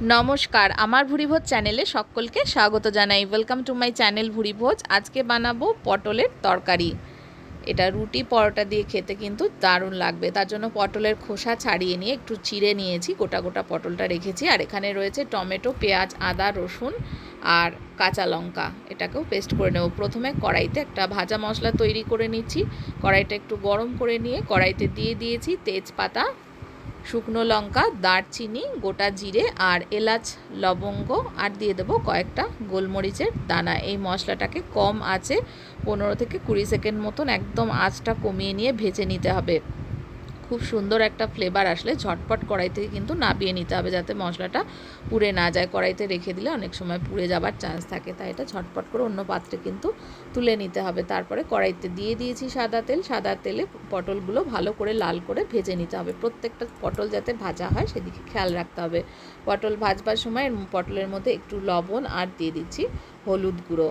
নমস্কার, আমার ভুরিভোজ চ্যানেলে সকলকে স্বাগত জানাই। Welcome to my channel Bhurivoj. আজকে বানাবো পটলের তরকারি। এটা রুটি পরোটা দিয়ে খেতে কিন্তু দারুণ লাগবে। তার জন্য পটলের খোসা ছাড়িয়ে নিয়ে একটু চিড়ে নিয়েছি, গোটা গোটা পটলটা রেখেছি। আর এখানে রয়েছে টমেটো, পেঁয়াজ, আদা, রসুন আর কাঁচা লঙ্কা। এটাকেও পেস্ট করে নেব। প্রথমে কড়াইতে একটা ভাজা মশলা তৈরি করে নিচ্ছি। কড়াইটা একটু গরম করে নিয়ে কড়াইতে দিয়ে দিয়েছি তেজপাতা শুকনো লঙ্কা, দারচিনি, গোটা জিরে আর এলাচ, লবঙ্গ, আর দিয়ে দেবো কয়েকটা গোলমরিচের দানা। এই মশলাটাকে কম আছে, পনেরো থেকে কুড়ি সেকেন্ড মতন একদম আঁচটা কমিয়ে নিয়ে ভেজে নিতে হবে। খুব সুন্দর একটা ফ্লেভার আসলে। ঝটপট কড়াই থেকে কিন্তু নাবিয়ে নিতে হবে যাতে মশলাটা পুড়ে না যায়। কড়াইতে রেখে দিলে অনেক সময় পুড়ে যাবার চান্স থাকে। তাই এটা ঝটপট করে অন্য পাত্রে কিন্তু তুলে নিতে হবে। তারপরে কড়াইতে দিয়ে দিয়েছি সাদা তেল। সাদা তেলে পটলগুলো ভালো করে লাল করে ভেজে নিতে হবে। প্রত্যেকটা পটল যাতে ভাজা হয় সেদিকে খেয়াল রাখতে হবে। পটল ভাজবার সময় পটলের মধ্যে একটু লবণ আর দিয়ে দিচ্ছি হলুদ গুঁড়ো।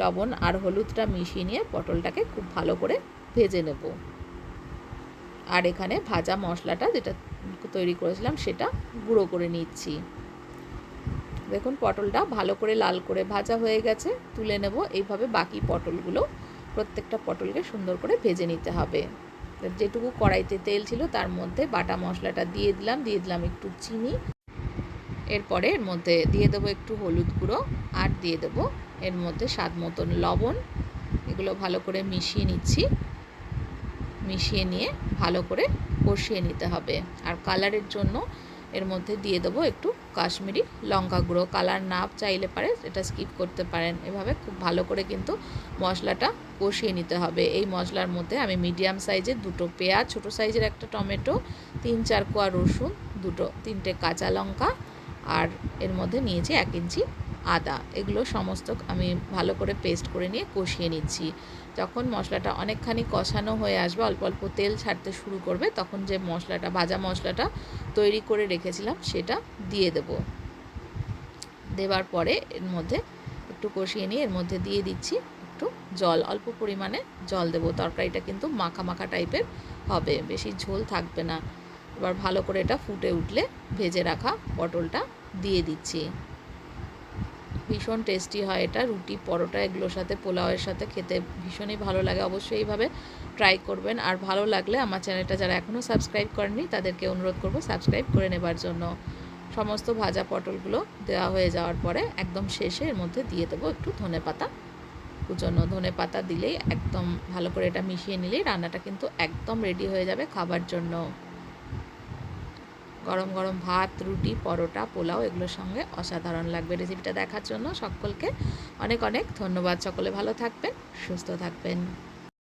লবণ আর হলুদটা মিশিয়ে নিয়ে পটলটাকে খুব ভালো করে ভেজে নেব। আর এখানে ভাজা মশলাটা যেটা তৈরি করেছিলাম সেটা গুঁড়ো করে নিচ্ছি। দেখুন পটলটা ভালো করে লাল করে ভাজা হয়ে গেছে, তুলে নেব। এইভাবে বাকি পটলগুলো প্রত্যেকটা পটলকে সুন্দর করে ভেজে নিতে হবে। যেটুকু কড়াইতে তেল ছিল তার মধ্যে বাটা মশলাটা দিয়ে দিলাম দিয়ে দিলাম একটু চিনি। এরপরে এর মধ্যে দিয়ে দেবো একটু হলুদ গুঁড়ো আর দিয়ে দেবো এর মধ্যে স্বাদ মতন লবণ। এগুলো ভালো করে মিশিয়ে নিচ্ছি। মিশিয়ে নিয়ে ভালো করে কষিয়ে নিতে হবে। আর কালারের জন্য এর মধ্যে দিয়ে দেবো একটু কাশ্মীরি লঙ্কা গুঁড়ো। কালার না চাইলে পারে, এটা স্কিপ করতে পারেন। এভাবে খুব ভালো করে কিন্তু মশলাটা কষিয়ে নিতে হবে। এই মশলার মধ্যে আমি মিডিয়াম সাইজের দুটো পেঁয়াজ, ছোটো সাইজের একটা টমেটো, তিন চার কোয়া রসুন, দুটো, তিনটে কাঁচা লঙ্কা, আর এর মধ্যে নিয়েছি এক ইঞ্চি আদা, এগুলো সমস্ত আমি ভালো করে পেস্ট করে নিয়ে কষিয়ে নিচ্ছি। যখন মশলাটা অনেকখানি কষানো হয়ে আসবে, অল্প অল্প তেল ছাড়তে শুরু করবে, তখন যে মশলাটা, ভাজা মশলাটা তৈরি করে রেখেছিলাম, সেটা দিয়ে দেব। দেওয়ার পরে এর মধ্যে একটু কষিয়ে নিয়ে এর মধ্যে দিয়ে দিচ্ছি একটু জল, অল্প পরিমাণে জল দেবো। তরকারিটা কিন্তু মাখা মাখা টাইপের হবে, বেশি ঝোল থাকবে না। এবার ভালো করে এটা ফুটে উঠলে ভেজে রাখা পটলটা দিয়ে দিচ্ছি। ভীষণ টেস্টি হয় এটা। রুটি, পরোটা এগুলোর সাথে, পোলাওয়ের সাথে খেতে ভীষণই ভালো লাগে। অবশ্যই এইভাবে ট্রাই করবেন। আর ভালো লাগলে আমার চ্যানেলটা যারা এখনও সাবস্ক্রাইব করেননি, তাদেরকে অনুরোধ করব সাবস্ক্রাইব করে নেবার জন্য। সমস্ত ভাজা পটলগুলো দেওয়া হয়ে যাওয়ার পরে একদম শেষে এর মধ্যে দিয়ে দেবো একটু ধনে পাতা। কুচনো ধনে পাতা দিলেই একদম ভালো করে এটা মিশিয়ে নিলেই রান্নাটা কিন্তু একদম রেডি হয়ে যাবে খাবার জন্য। গরম গরম ভাত, রুটি, পরোটা, পোলাও এগুলোর সঙ্গে অসাধারণ লাগবে রেসিপিটা দেখার জন্য। সকলকে অনেক অনেক ধন্যবাদ। সকলে ভালো থাকবেন, সুস্থ থাকবেন।